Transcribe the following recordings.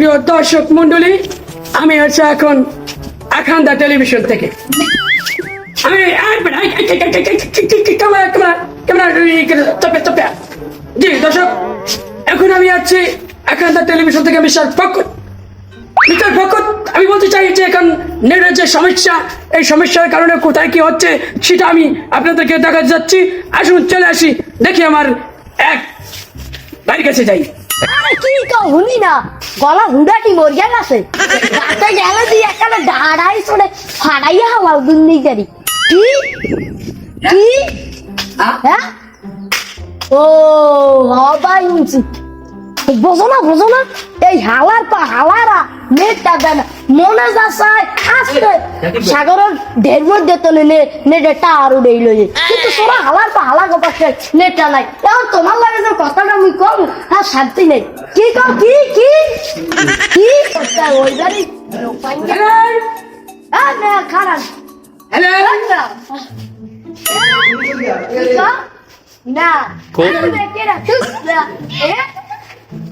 প্রিয় দর্শক মন্ডলী আমি আছি এখন আখান্দা টেলিভিশন থেকে আমি জি দর্শক এখন আমি আছি আখান্দা টেলিভিশন থেকে বিশাল ফকর মিটার ফকর আমি বলতে চাই যে এখন নেটের যে সমস্যা এই সমস্যার কারণে কোথায় কি হচ্ছে সেটা আমি আপনাদেরকে দেখাতে যাচ্ছি আসুন চলে আসি দেখি আমার এক বাড়ির কাছে যাই আরে কি কও শুনি না। গলা হুডা কি মরিয়া গেছে? রাতে গেলে তুই একটা ডাড়াই শুনে ফাড়াইয়া হাওয়া গাড়ি। কি? কি? হ্যাঁ? ও হবাই উঁচু। বোঝো না বোঝো না এই হালার পা হালারা নেটটা দেয় না মনে যাচ্ছে আসবে সাগরের ঢের মধ্যে তো নে নেটে টার উড়ে লই কিন্তু তোরা হালার পা হালা গোপাশে নেটটা নাই। এখন তোমার লাগে যে কথাটা আমি কম আর শান্তি নেই। কি কম কি কি? কি ওই গাড়ি না না.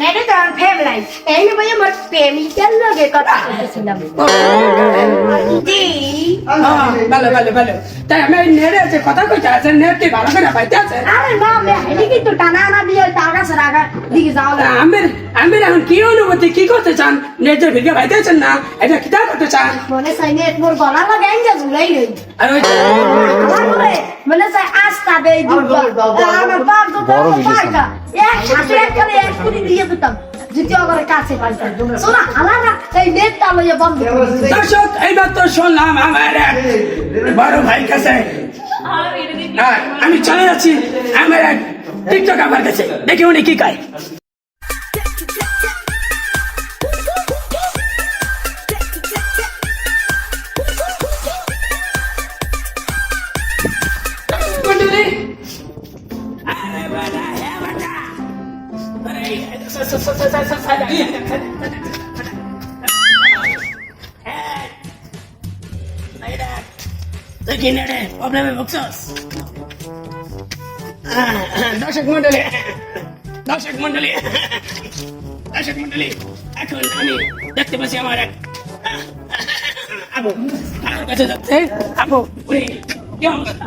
নেটে তো ফেম নাই। এই ভাই আমার প্রেমিকার লগে কথা বলতেছিলাম। ভালো ভালো ভালো। তাই আমি নেড়ে আছে কথা কইতে আছে নেট ভালো করে পাইতে আছে? আরে না আমি হেলি কিন্তু টানা আনা দিয়ে টাকা সারা দিকে যাও আমের আমের এখন কি অনুভূতি কি করতে চান? নেটের ভিডিও পাইতে আছেন না? এটা কি করতে চান? মনে চাই নেট মোর গলা লাগে আইন ঝুলাই রই আর ওই মনে চাই আস্তা দেই দুর্গা। আমার বাপ তো পাইকা এক সাথে একখানে এক কোটি দিয়ে দিতাম দ্বিতীয় করে কাছে পাইতাম। শোনা আলাদা এই নেটটা লইয়া বন্ধ দর্শক এইবার তো শুনলাম আমার বড় ভাই কাছে। আমি চলে যাচ্ছি আমার টিকটক আমার কাছে। দেখি উনি কি খায়। দর্শক মন্ডলী দর্শক মন্ডলী দর্শক মন্ডলী এখন আমি দেখতে পাচ্ছি আমার এক আপু আমার কাছে যাচ্ছে আপু উনি কি অবস্থা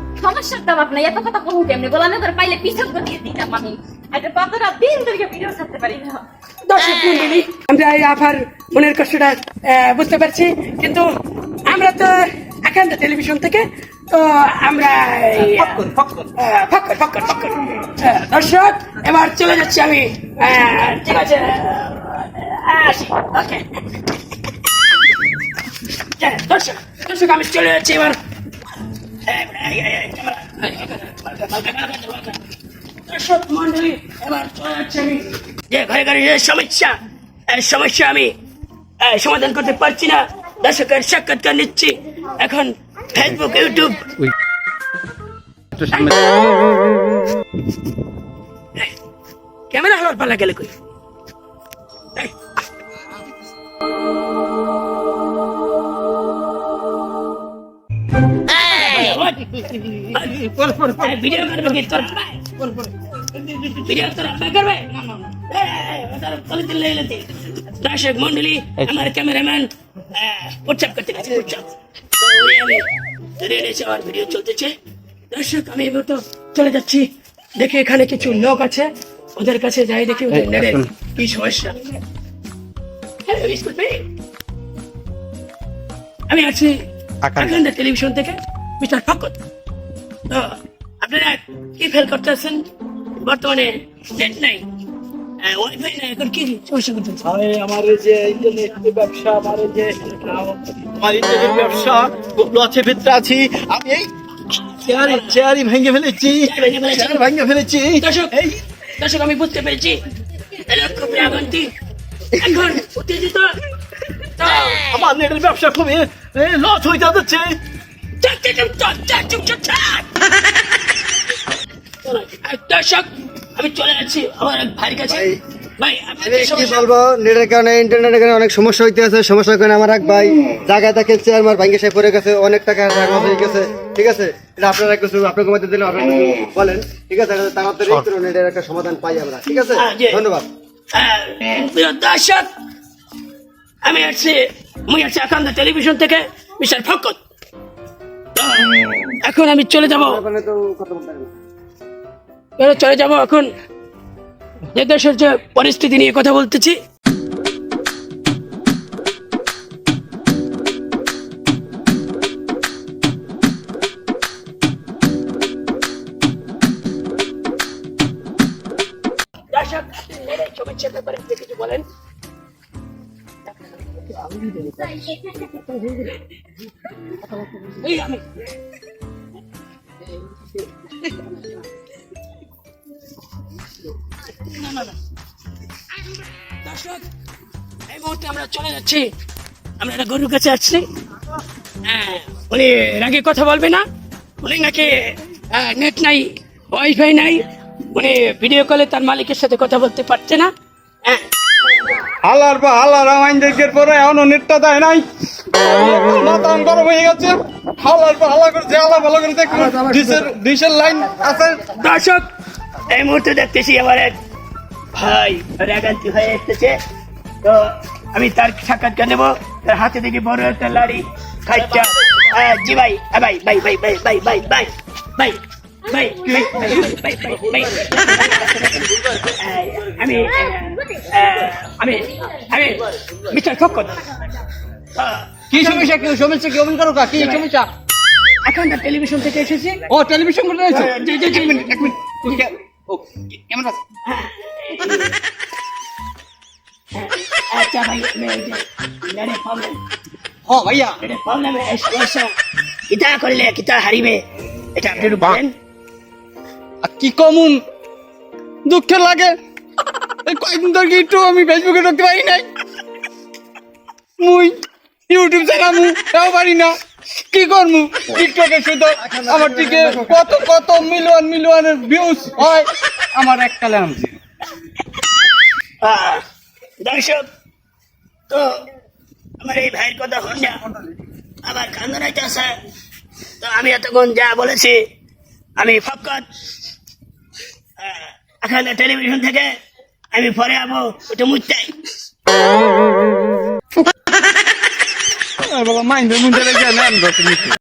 সমস্যার দাম আপনার এত কথা কমু কেমনি? করে পাইলে পিছন করে দিয়ে দিতাম আমি। একটা কতটা দিন ধরে ভিডিও ছাড়তে পারি না। দর্শক মন্ডলী আমরা এই আফার মনের কষ্টটা বুঝতে পারছি। কিন্তু আমরা তো একান্ত টেলিভিশন থেকে তো আমরা ফক্কর ফক্কর ফক্কর দর্শক এবার চলে যাচ্ছি আমি আহ, ঠিক আছে আসি ওকে। দর্শক দর্শক আমি চলে যাচ্ছি এবার। সমাধান করতে পারছি না। দর্শকের সাক্ষাৎকার নিচ্ছি। এখন ফেসবুক ইউটিউব ক্যামেরা হওয়ার পালা গেলে কই? ভিডিও করবে কি তোর? ভাই? ভিডিও তোর আব্বা করবে? তলে দিলে দর্শক মন্ডলী আমার ক্যামেরাম্যান হোয়াটসঅ্যাপ করতে গেছে হোয়াটসঅ্যাপ তো ওরে আমি ধরে আমার ভিডিও চলতেছে। দর্শক আমি এবার তো চলে যাচ্ছি। দেখি এখানে কিছু লোক আছে। ওদের কাছে যাই দেখি ওদের নেড়ে কি সমস্যা। হ্যালো স্কুল আমি আছি। আকান্দা টেলিভিশন থেকে। মিস্টার ফকত তো আপনারা কি ফেল করতেছেন? বর্তমানে নেট নাই। ওয়াইফাই নাই এখন কি সমস্যা করতেছে আমার যে ইন্টারনেট ব্যবসা আমার যে আমার ইন্টারনেট ব্যবসা গুলো আছে ভিতরে আছি। আমি এই চেয়ারি চেয়ারি ভেঙে ফেলেছি। চেয়ার ভেঙে ফেলেছি। এই দর্শক আমি বুঝতে পেরেছি। আমার নেটের ব্যবসা খুবই লস হয়ে যাচ্ছে। দর্শক আমি চলে যাচ্ছি আমার এক ভাইয়ের কাছে। ভাই, ভাই আমি কি কি বলব? নেটের কারণে ইন্টারনেটের কারণে অনেক সমস্যা হইতে আছে। সমস্যার কারণে আমার এক ভাই জায়গায় থাকে চেয়ার ভাঙ্গে সে পড়ে গেছে। অনেক টাকা টাকা হয়ে গেছে। ঠিক আছে? এটা আপনারা কিছু আপনাকে মধ্যে দিলে আপনারা বলেন ঠিক আছে? তাড়াতাড়ি নেটের একটা সমাধান পাই আমরা। ঠিক আছে? হ্যাঁ, ধন্যবাদ। দর্শক আমি আসছি মুই আসছি টেলিভিশন থেকে মিস্টার ফকত এখন আমি চলে যাব। চলে যাব এখন। যে দেশের যে পরিস্থিতি নিয়ে কথা বলতেছি। কিছু বলেন। এই মুহূর্তে আমরা চলে যাচ্ছি আমরা একটা গরুর কাছে আসছি উনি রাগে কথা বলবে না উনি নাকি নেট নাই ওয়াইফাই নাই উনি ভিডিও কলে তার মালিকের সাথে কথা বলতে পারছে না হ্যাঁ হালার বা হালার আমাইন দেখের পরে এখনও নেটটা দেয় নাই গরম হয়ে গেছে হালার বা হালা করে হালা ভালো করে দেখুন ডিশের লাইন আছে দর্শক এই মুহূর্তে দেখতেছি আমার এক ভাই রাগান্তি হয়ে এসেছে তো আমি তার সাক্ষাৎকার নেব তার হাতে দেখি বড় একটা লাড়ি খাইটা জি ভাই ভাই ভাই ভাই ভাই ভাই ভাই ভাই ভাই ভাই ভাই ভাই ভাই ভাই আমি আমি আমি মিস্টার ফকত কি সমস্যা? কি সমস্যা? কি অমন করো কি? সমস্যা? এখন টেলিভিশন থেকে এসেছি। ও টেলিভিশন করে রয়েছে হ্যাঁ, জি, জি, জি। এক মিনিট এক মিনিট। ও কেমন আছে। আচ্ছা ভাই প্রবলেম ও ভাইয়া। প্রবলেম কিতা করলে কিতা হারিবে। এটা আপনি বলেন। আর কি কমন? দুঃখের লাগে। কয়েকদিন ধরে একটু আমি ফেসবুকে ঢুকতে পারি নাই? মুই ইউটিউব চালামু তাও পারি না। কি করমু? টিকটকে শুধু আমার টিকে কত কত মিলিয়ন মিলিয়নের ভিউজ হয় আমার এককালে আনছি আহ, দর্শক তো আমার এই ভাইয়ের কথা হন না আবার খান্দনাইতে আছে। তো আমি এতক্ষণ যা বলেছি আমি ফকত এখানে টেলিভিশন থেকে আমি পরে যাব ওটা মুচাই বলো মাইন্ডে মুন্ডে লেগে আমি